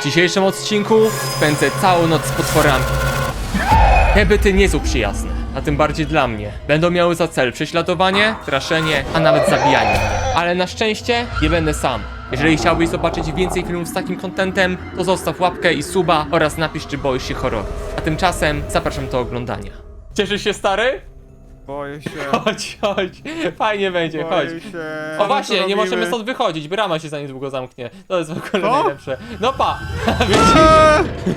W dzisiejszym odcinku spędzę całą noc z potworami. Te nie są przyjazne, a tym bardziej dla mnie. Będą miały za cel prześladowanie, straszenie, a nawet zabijanie. Ale na szczęście nie będę sam. Jeżeli chciałbyś zobaczyć więcej filmów z takim kontentem, to zostaw łapkę i suba oraz napisz, czy boisz się horroru. A tymczasem zapraszam do oglądania. Cieszysz się, stary? Boję się. Chodź, chodź. Fajnie będzie, chodź. Boję się. O właśnie, nie możemy stąd wychodzić, brama się za niedługo zamknie. To jest w ogóle Co? najlepsze. No pa!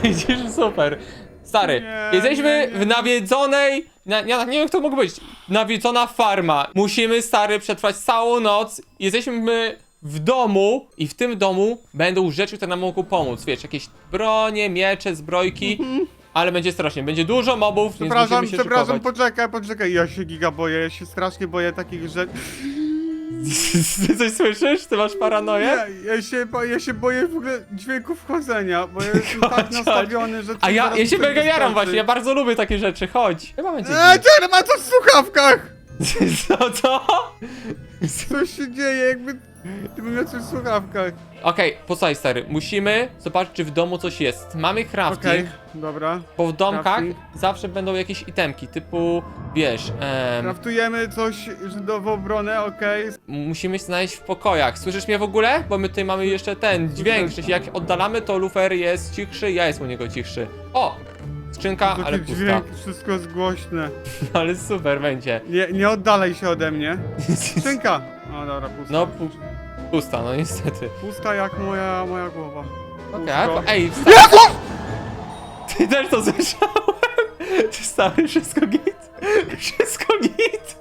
Widzisz, widzisz, super. Stary, Nie, jesteśmy nie, nie. w nawiedzonej... Na, nie, nie wiem, kto mógł być. Nawiedzona farma. Musimy, stary, przetrwać całą noc. Jesteśmy w domu i w tym domu będą rzeczy, które nam mogą pomóc. Wiesz, jakieś bronie, miecze, zbrojki. Ale będzie strasznie, będzie dużo mobów, więc Przepraszam, musimy się przepraszam, szykować. poczekaj, poczekaj. Ja się giga boję, ja się strasznie boję takich rzeczy. Ty coś słyszysz? Ty masz paranoję? Ja, ja, się, bo- ja się boję w ogóle dźwięków wchodzenia, bo ja jestem tak chodź. nastawiony, że... A ja, ja się mega jaram właśnie, ja bardzo lubię takie rzeczy, chodź. Chyba będzie Eee, ma coś w słuchawkach! Co, co? Coś się dzieje, jakby... Ty coś w słuchawkach. Okej, posłuchaj stary, musimy zobaczyć czy w domu coś jest. Mamy crafting, Okej, dobra. bo w domkach crafting. zawsze będą jakieś itemki, typu, wiesz, em, Kraftujemy coś w obronę, okej. musimy znaleźć w pokojach. Słyszysz mnie w ogóle? Bo my tutaj mamy jeszcze ten dźwięk, że się jak oddalamy, to lufer jest cichszy, ja jestem u niego cichszy. O! Skrzynka, ale Taki pusta. dźwięk, wszystko jest głośne. Ale super będzie. Nie, nie oddalaj się ode mnie. Skrzynka! O, dobra, pusta. No, pu pusta, no niestety. Pusta jak moja, moja głowa. Okej, Pusto. ej, stary. Ty też to słyszałem? Ty stary, wszystko git? Wszystko git?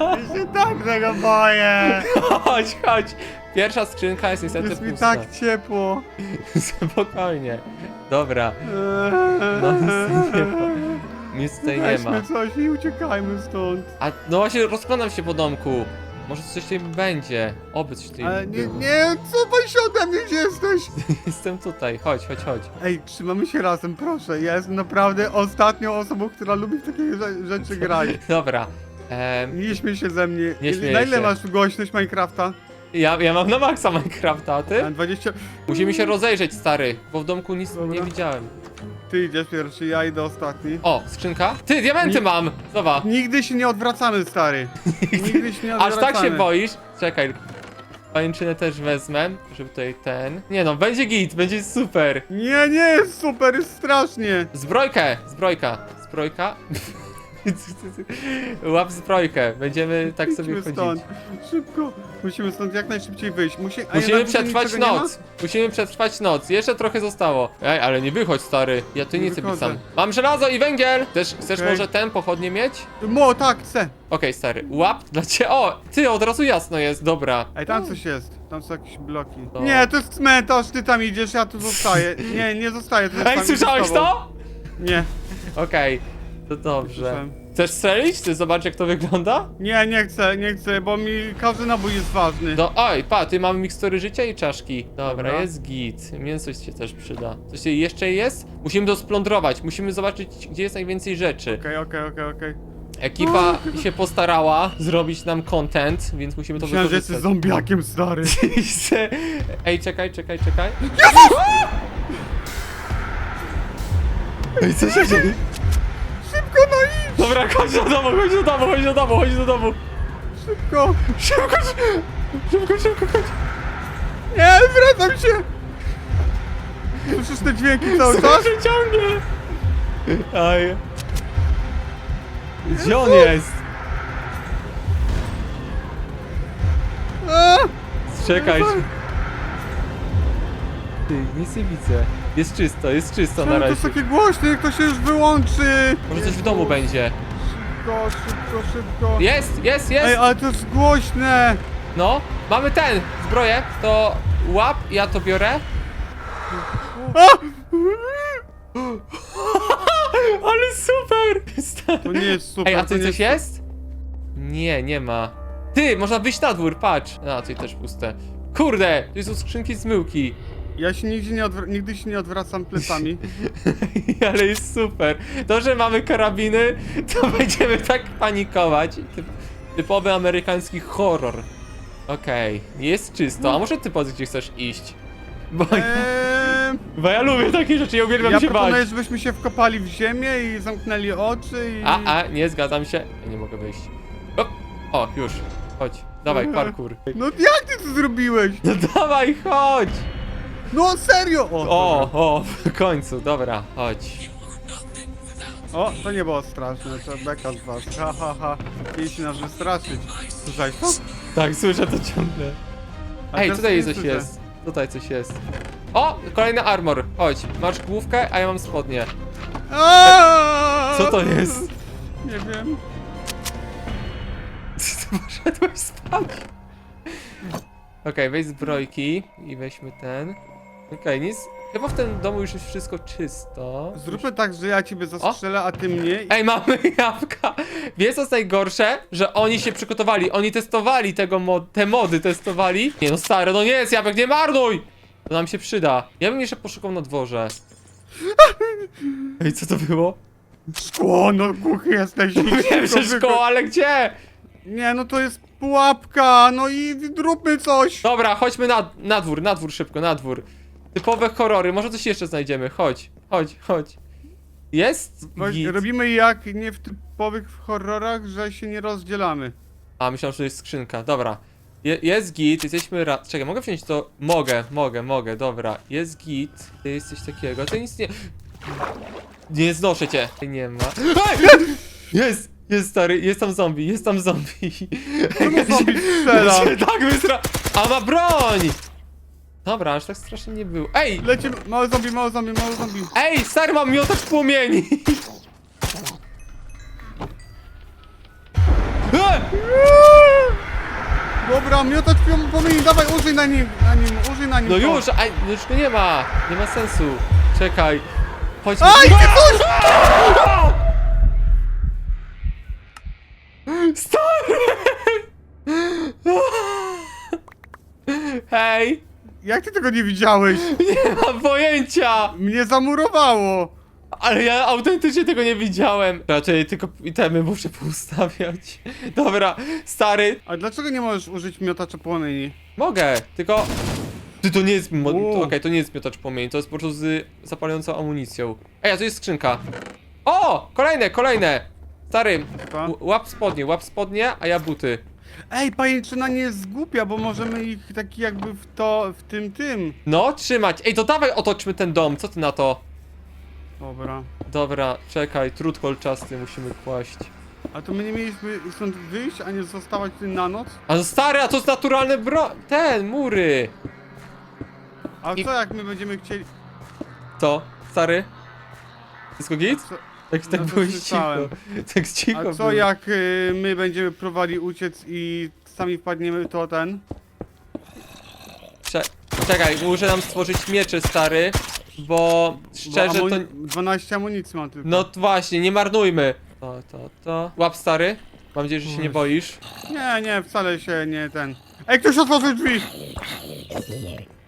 Ja się tak tego boję! Chodź, chodź. Pierwsza skrzynka jest niestety Jest mi pusta. tak ciepło. Spokojnie. Dobra, No, nic nie ma. nic tutaj nie ma. Weźmy coś i uciekajmy stąd. A no właśnie rozglądam się po domku. Może coś tutaj będzie. Oby coś tutaj Ale nie, było. nie, cofaj się ode mnie, gdzie jesteś? Jestem tutaj, chodź, chodź, chodź. Ej, trzymamy się razem, proszę. Ja jestem naprawdę ostatnią osobą, która lubi w takie rze- rzeczy grać. Dobra. Em, Nie śmiej się ze mnie. Nie śmieję Na ile się. masz głośność Minecrafta? ja, ja mam na maksa Minecrafta, a ty? Na 20... Musimy się rozejrzeć, stary, bo w domku nic Dobra. nie widziałem. Ty idziesz pierwszy, ja idę ostatni. O, skrzynka? Ty, diamenty Nie- mam! Zobacz. Nigdy się nie odwracamy, stary. Nigdy się nie Aż odwracamy. tak się boisz? Czekaj. Pajęczynę też wezmę, żeby tutaj ten... Nie no, będzie git, będzie super. Nie, nie, jest super, jest strasznie. Zbrojkę, zbrojka, zbrojka. Łap zbrojkę, będziemy tak sobie Idźmy chodzić. stąd. Szybko. Musimy stąd jak najszybciej wyjść. Musi... a Musimy przetrwać niczego nie ma? noc. Musimy przetrwać noc. Jeszcze trochę zostało. Ej, ale nie wychodź, stary. Ja tu Nie nie chcę być wychodzę. sam. Mam żelazo i węgiel! Chcesz, chcesz Okej. może ten pochodnie mieć? Mo, tak, chcę. Okej, stary. Łap dla ciebie. O! Ty, od razu jasno jest, dobra. Ej, tam coś jest. Tam są jakieś bloki. To- Nie, to jest cmentarz, ty tam idziesz, ja tu zostaję. Nie, nie zostaję, Ej, słyszałeś z tobą. to? Nie, Okej, to dobrze. słyszałem. Chcesz strzelić? Ty zobacz jak to wygląda? Nie, nie chcę, nie chcę, bo mi każdy nabój jest ważny. No, oj, pa, ty mamy mikstury życia i czaszki. Dobra, Dobra. jest git. Mięso się też przyda. Coś jeszcze jest? Musimy to splądrować. Musimy zobaczyć, gdzie jest najwięcej rzeczy. Okej, okej, okej, okej. Ekipa się postarała zrobić nam content, więc musimy to Myślałem, że jesteś wykorzystać. zombiakiem, stary. Ej, czekaj, czekaj, czekaj. Ej, co się dzieje? Idź! Dobra, chodź do domu, chodź do domu, chodź do domu, chodź do domu. Szybko! Szybko, szybko, szybko, chodź. Nie, wracam się! Słyszysz te dźwięki cały czas? Słyszę ciągle. Aj. Gdzie on jest? A! Czekaj. Ty, nic nie widzę. Jest czysto, jest czysto na Czemu to razie. jest takie głośne, jak to się już wyłączy? Może coś w domu będzie. Szybko, szybko, szybko. Jest, jest, Ej, jest! ale to jest głośne! No, mamy ten, zbroję, to łap, ja to biorę. A! Ale super! To nie jest super. Ej, a to nie coś jest? Nie, nie ma. Ty, można wyjść na dwór, patrz. A, tutaj też puste. Kurde, tu są skrzynki zmyłki. Ja się nigdy nie, odwr- nigdy się nie odwracam plecami. Ale jest super. To, że mamy karabiny, to będziemy tak panikować. Typ, typowy amerykański horror. Okej, jest czysto. A może ty powiedz, gdzie chcesz iść? Bo, Eee, bo ja lubię takie rzeczy, ja uwielbiam ja się bać. proponuję, żebyśmy się wkopali w ziemię i zamknęli oczy i... A, a, nie zgadzam się. Nie mogę wyjść. O, o już. Chodź. Dawaj, parkour. No jak ty to zrobiłeś? No dawaj, chodź! No serio! O, O, o, w końcu, dobra, chodź. o, to nie było straszne, to beka z was. Ha, ha, ha. Chcieliście nas wystraszyć. Słyszałeś to? Tak, słyszę to ciągle. A Ej, teraz tutaj nie coś słyszę. jest. Tutaj coś jest. O, kolejny armor. Chodź, masz główkę, a ja mam spodnie. Aaaa! Co to jest? Nie wiem. Ty poszedłeś spać. Okej, weź zbrojki i weźmy ten. Okej, nic. Chyba w tym domu już jest wszystko czysto. Zróbmy tak, że ja ciebie zastrzelę, a ty mnie. i- Ej, mamy jabłka! Wiesz co jest najgorsze? Że oni się przygotowali, oni testowali tego mod, te mody testowali. Nie no stary, no nie jest jabłek, nie marnuj! To nam się przyda. Ja bym jeszcze poszukał na dworze. Ej, co to było? Szkło, no głuchy jesteś. Wiem, że szkoła, ale gdzie? Nie, no to jest pułapka, no i zróbmy coś. Dobra, chodźmy na, na dwór, na dwór szybko, na dwór. Typowe horrory, może coś jeszcze znajdziemy. Chodź, chodź, chodź. Jest? Git. Robimy jak nie w typowych horrorach, że się nie rozdzielamy. A, myślałem, że to jest skrzynka. Dobra. Je, jest git, jesteśmy ra... Czekaj, mogę wziąć to? Mogę, mogę, mogę, dobra. Jest git, ty jesteś takiego, ty nic nie... Nie znoszę cię. Nie ma. Ej! Jest! Jest stary, jest tam zombie, jest tam zombie. Czemu zombie strzela? tak wystra... A ma broń! Dobra, aż tak strasznie nie było. Ej! Lecimy, mały zombie, mały zombie, mały zombie. Ej, stary, mam miotacz płomieni! E! Dobra, miotacz pią- płomieni, dawaj, użyj na nim, na nim, użyj na nim. No to. już, a no już go nie ma. Nie ma sensu. Czekaj. Chodź. Aj, ty! Stary! Hej! Jak ty tego nie widziałeś? Nie mam pojęcia! Mnie zamurowało. Ale ja autentycznie tego nie widziałem. Raczej tylko itemy muszę poustawiać. Dobra, stary. A dlaczego nie możesz użyć miotacza płomieni? Mogę, tylko... Ty, to nie jest... mo- to- U. Okej, to nie jest miotacz płomieni, to jest po prostu z zapalającą amunicją. Ej, a tu jest skrzynka. O! Kolejne, kolejne! Stary, Co? ł- łap spodnie, łap spodnie, a ja buty. Ej, pajęczyna nie jest głupia, bo możemy ich taki jakby w to, w tym, tym. No, trzymać. Ej, to dawaj otoczmy ten dom, co ty na to? Dobra. Dobra, czekaj, trud kolczasty musimy kłaść. A to my nie mieliśmy stąd wyjść, a nie zostawać tu na noc? A stary, a to jest naturalne bro... Ten, mury! A I- co jak my będziemy chcieli... Co? Stary? Wszystko git? Co, Tak, tak No to byłeś cicho. słyszałem. Tak cicho a co było. jak y, my będziemy próbowali uciec i sami wpadniemy to ten? Cze czekaj, muszę nam stworzyć miecze, stary, bo szczerze Bo to... amuni- 12 amunicji mam tylko. No t- właśnie, nie marnujmy. To, to, to... Łap, stary. Mam nadzieję, że się nie boisz. Nie, nie, wcale się nie ten... Ej, ktoś otworzył drzwi!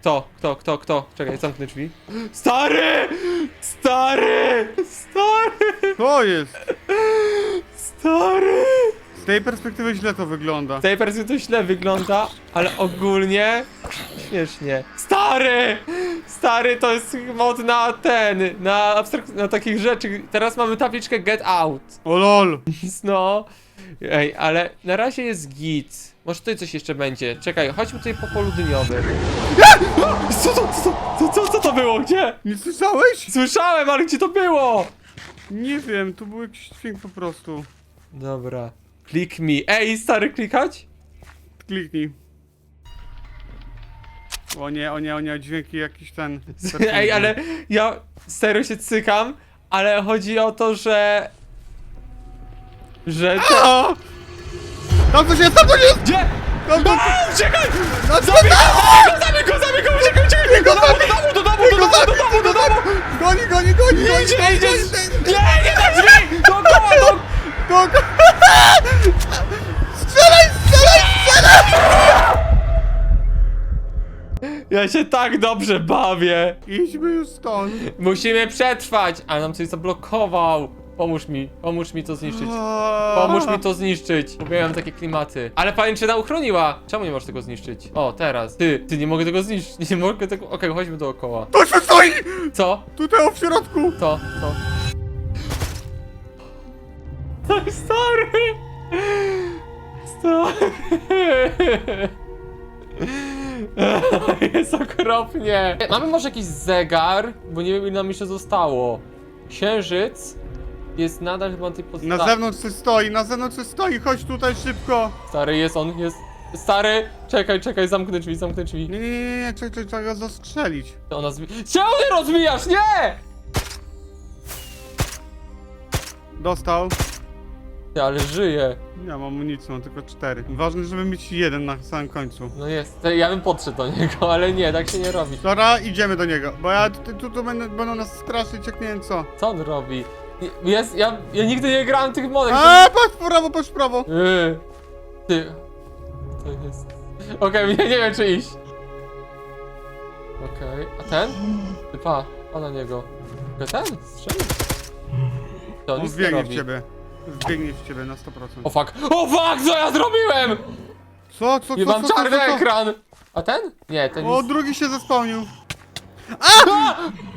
Kto, kto, kto, kto? Czekaj, zamknę drzwi. Stary! Stary! Stary! To jest! Stary! Z tej perspektywy źle to wygląda. Z tej perspektywy źle wygląda, ale ogólnie śmiesznie. Stary! Stary, to jest mod na ten, na abstrakt, na takich rzeczy. Teraz mamy tabliczkę get out. O lol! No. Ej, ale na razie jest git. Może tutaj coś jeszcze będzie. Czekaj, chodźmy tutaj po polu dyniowym. Co to, co, to- co, co, co to było? Gdzie? Nie słyszałeś? Słyszałem, ale gdzie to było? Nie wiem, tu był jakiś dźwięk po prostu. Dobra. Click me. Ej, stary, klikać? Kliknij. O nie, o nie, o nie, dźwięki jakiś ten... Ej, ale ja serio się cykam, ale chodzi o to, że... Że to... Tam coś jest, tam coś jest! Gdzie? Tam to... A, uciekaj! No, Zabij go! Zabij go, zabij go, uciekaj, uciekaj! Do domu, do domu, do domu, do domu, do domu, do domu! Goni, goni, goni, goni, idzie, idzie! Nie, nie na drzwi! Dookoła, do... goni, goni. Strzelaj, strzelaj, strzelaj! Ja się tak dobrze bawię! Idźmy już stąd. Musimy przetrwać! A nam coś zablokował! Pomóż mi, pomóż mi to zniszczyć. Pomóż mi to zniszczyć. Lubiłem takie klimaty. Ale pajęczyna uchroniła. Czemu nie możesz tego zniszczyć? O, teraz. Ty, ty nie mogę tego zniszczyć. Nie mogę tego. Okej, chodźmy dookoła. To się stoi! Co? Tutaj w środku! To, to. Tak stary! Stary! Jest okropnie. Mamy może jakiś zegar, bo nie wiem ile nam jeszcze zostało. Księżyc jest nadal chyba na tej pozycji. Na zewnątrz coś stoi, na zewnątrz coś stoi, chodź tutaj szybko! Stary jest on, jest. Stary! Czekaj, czekaj, zamknę drzwi, zamknę drzwi. Nie, nie, nie, nie, czekaj, czekaj, trzeba go zastrzelić. Ona zwi... Czemu ty rozwijasz? Nie! Dostał. Ty, ale żyje. Ja mam amunicję, mam tylko cztery. Ważne, żeby mieć jeden na samym końcu. No jest. To Ja bym podszedł do niego, ale nie, tak się nie robi. Dobra, idziemy do niego, bo ja tu, tu, tu będę, będą nas straszyć jak nie wiem co. Co on robi? Jest, ja, ja nigdy nie grałem tych modek. A, patrz w prawo, patrz w prawo! Yy. Ty. To jest. Okej, ja nie wiem czy iść. Okej, a ten? Ty pa, pa na niego. Tylko ten? Strzelił? To on nic nie wbiegnie w robi. ciebie. Wbiegnie w ciebie na 100%. O fuck, o fuck, co ja zrobiłem? Co, co, co, Nie co, mam co, co, czarny co? ekran. A ten? Nie, ten O, nic. drugi się zespełnił.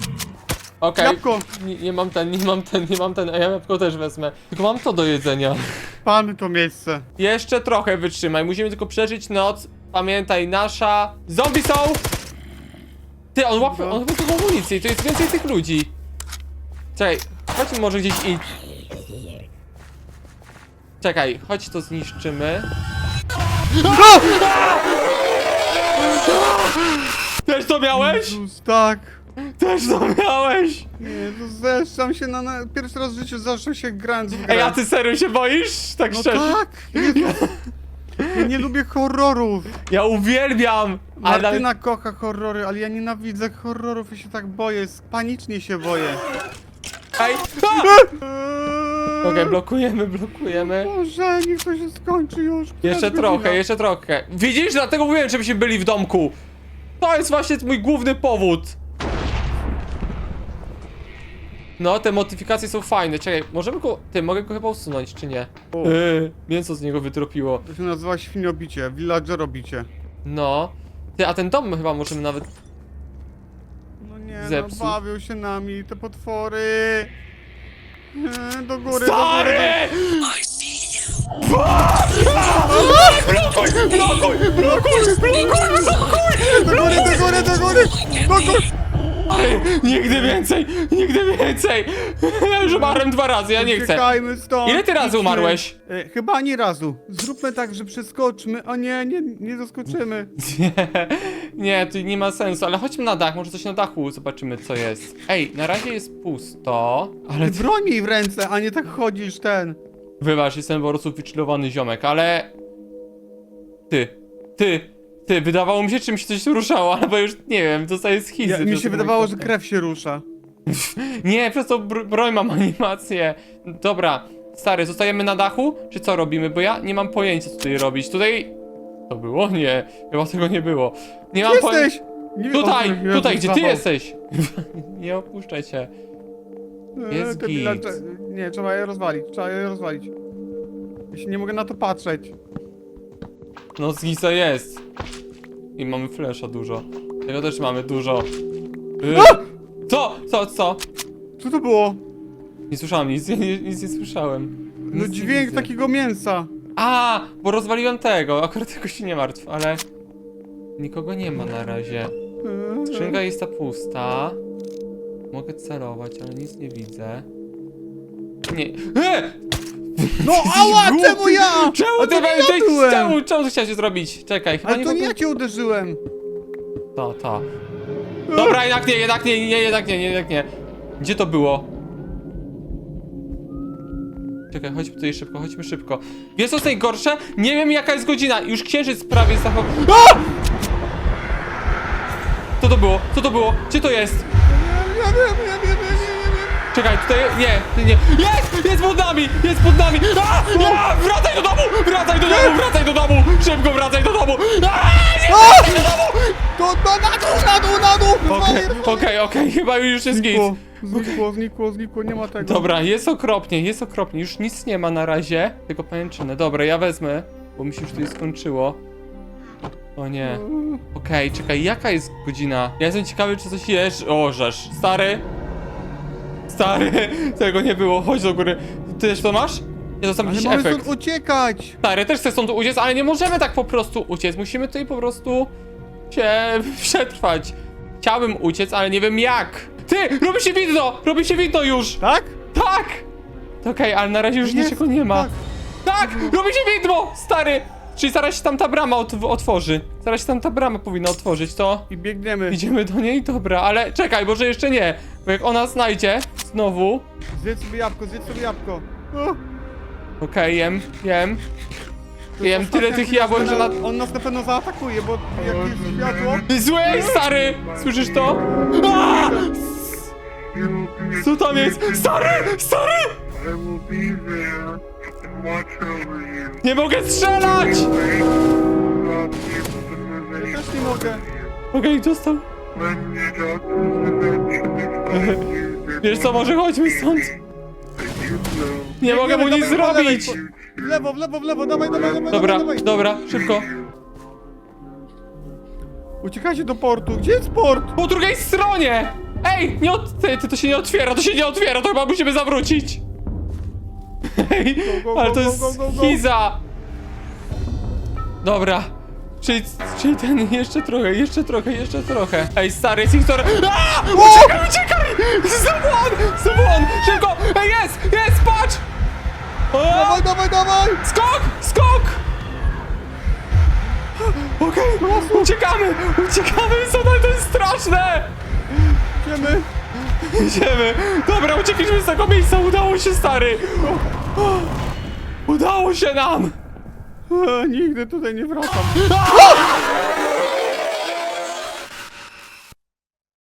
Okej. Jabłko. Nie, nie mam ten, nie mam ten, nie mam ten, a ja jabłko też wezmę. Tylko mam to do jedzenia. Palmy to miejsce. Jeszcze trochę wytrzymaj, musimy tylko przeżyć noc. Pamiętaj, nasza... Zombie są! Ty, on łapie, on chyba tylko amunicję i to jest więcej tych ludzi. Czekaj, chodźmy może gdzieś i... Czekaj, chodź to zniszczymy. Też to miałeś? Jezus, tak. Też to miałeś! Nie, to zeszłam się na, na... Pierwszy raz w życiu zeszłam się grając w grę. Ej, a ty serio się boisz? Tak No szczerze? tak! Jezus. Ja nie lubię horrorów. Ja uwielbiam! Ale nawet... Martyna kocha horrory, ale ja nienawidzę horrorów i się tak boję. Panicznie się boję. Ej! a! Eee, Okej, blokujemy, blokujemy. Boże, niech to się skończy już. Która Jeszcze trochę, jeszcze trochę. Widzisz, dlatego mówiłem, żebyśmy byli w domku. To jest właśnie mój główny powód. No, te modyfikacje są fajne. Czekaj, możemy go... Ty, mogę go chyba usunąć, czy nie? Yy, mięso z niego wytropiło. To się nazywa świniobicie, villagerobicie. No. Ty, a ten dom chyba możemy nawet... No nie, Zepsuł. no bawią się nami te potwory. Eee, Do góry, Stary! do góry. Blokuj, blokuj, blokuj, Do góry, do góry, do góry, do góry. Ej, Nigdy więcej, nigdy więcej. Ja już umarłem dwa razy, ja nie chcę. Uciekajmy stąd. Ile ty razy idźmy. umarłeś? E, chyba ani razu. Zróbmy tak, że przeskoczmy. O nie, nie, nie doskoczymy. Nie, nie, to nie ma sensu, ale chodźmy na dach, może coś na dachu, zobaczymy co jest. Ej, na razie jest pusto, ale Ale broń w ręce, a nie tak chodzisz ten. wybacz, jestem po prostu wychillowany ziomek, ale... Ty, ty, ty, wydawało mi się, czymś coś ruszało, albo już, nie wiem, dostaję schizy. Ja, mi przez się wydawało, że krew się rusza. Nie, przez to br broń mam animację. Dobra, stary, zostajemy na dachu, czy co robimy, bo ja nie mam pojęcia co tutaj robić. Tutaj... To było? Nie, chyba tego nie było. Nie mam pojęcia... jesteś? Nie, Tutaj, o, Jezus, tutaj, gdzie ty zawał. jesteś? nie opuszczaj cię. E, Jest git. Nie, trzeba je rozwalić, trzeba je rozwalić. Ja się nie mogę na to patrzeć. No z Gisa jest. I mamy flesza dużo. Tego też mamy dużo. Y, Co? Co? Co? Co to było? Nie słyszałem nic, nie, nic nie słyszałem. No Nic nie dźwięk widzę. takiego mięsa. A, bo rozwaliłem tego, akurat tego się nie martw, ale... Nikogo nie ma na razie. Skrzynka jest ta pusta. Mogę celować, ale nic nie widzę. Nie. E! No ała, Głupi. czemu ja? Czemu A ty, to nie ty, ja byłem. czemu, czemu ty chciałeś zrobić? Czekaj, chyba Ale to nie ja cię uderzyłem. Ta, ta. Dobra, jednak nie, jednak nie, nie, jednak nie, nie, jednak nie. Gdzie to było? Czekaj, chodźmy tutaj szybko, chodźmy szybko. Wiesz co jest najgorsze? Nie wiem jaka jest godzina, już księżyc prawie zachował. Co to było? Co to było? Gdzie to jest? Ja wiem, ja wiem, ja wiem. Czekaj, tutaj, nie, nie, jest, jest pod nami, jest pod nami, a, a, wracaj do domu, wracaj do domu, wracaj do domu, szybko wracaj do domu, a, nie, wracaj do domu. To, na dół, na dół, na dół! Okej, okej, okej, chyba już jest git. Znikło, znikło, znikło, znikło, nie ma tego. Dobra, jest okropnie, jest okropnie. Już nic nie ma na razie, tylko pajęczynę. Dobra, ja wezmę, bo mi się już tutaj skończyło. O nie. Okej, czekaj, jaka jest godzina? Ja jestem ciekawy, czy coś jest. O, żeż. Stary? Stary, tego nie było. Chodź do góry. Ty też to masz? Nie, to tam Ale jakiś mamy efekt. stąd uciekać! Stary, też chcę stąd uciec, ale nie możemy tak po prostu uciec. Musimy tutaj po prostu się przetrwać. Chciałbym uciec, ale nie wiem jak. Ty, robi się widno! Robi się widno już! Tak? Tak! Okej, ale na razie już Jest, niczego nie ma. tak. Tak! Robi się widmo! Stary! Czyli zaraz się tam ta brama ot otworzy. Zaraz się tam ta brama powinna otworzyć, to I biegniemy. idziemy do niej? Dobra, ale czekaj, może jeszcze nie. Bo jak ona znajdzie, znowu... Zjedz sobie jabłko, zjedz sobie jabłko. O, Okej, jem, jem. to Jem jest tyle ostatnia tych chwila, jabłek, że na... On nas na pewno zaatakuje, bo jak jest światło... Zły, stary! Słyszysz to? A! Co tam jest? Stary! Stary! I will be there and watch over you. Nie mogę strzelać! Be able to move Ja any też nie mogę. Okej, dostał. When the doctors eventually find you, Wiesz co, może chodźmy stąd. Nie mogę mu nic zrobić! W lewo, w lewo, w lewo, dawaj, dawaj, dawaj, Dobra, dawaj, dobra, szybko. Uciekajcie do portu, gdzie jest port? Po drugiej stronie! Ej, nie od... Ty, ty, to się nie otwiera, to się nie otwiera, to chyba musimy zawrócić. Ej, Go, go, ale to go, jest go, go, go. schiza. Dobra. Czyli, czyli ten, jeszcze trochę, jeszcze trochę, jeszcze trochę. Ej, stary. Aaa! Uciekaj, uciekaj! Znowu on! Znowu on! Szybko! Ej, jest! Jest, patrz! O! Dawaj, dawaj, dawaj! Skok! Skok! Okej, uciekamy! Uciekamy! Co to jest straszne! Idziemy! Idziemy! Dobra, uciekliśmy z tego miejsca! Udało się, stary! Udało się nam! Nigdy tutaj nie wracam.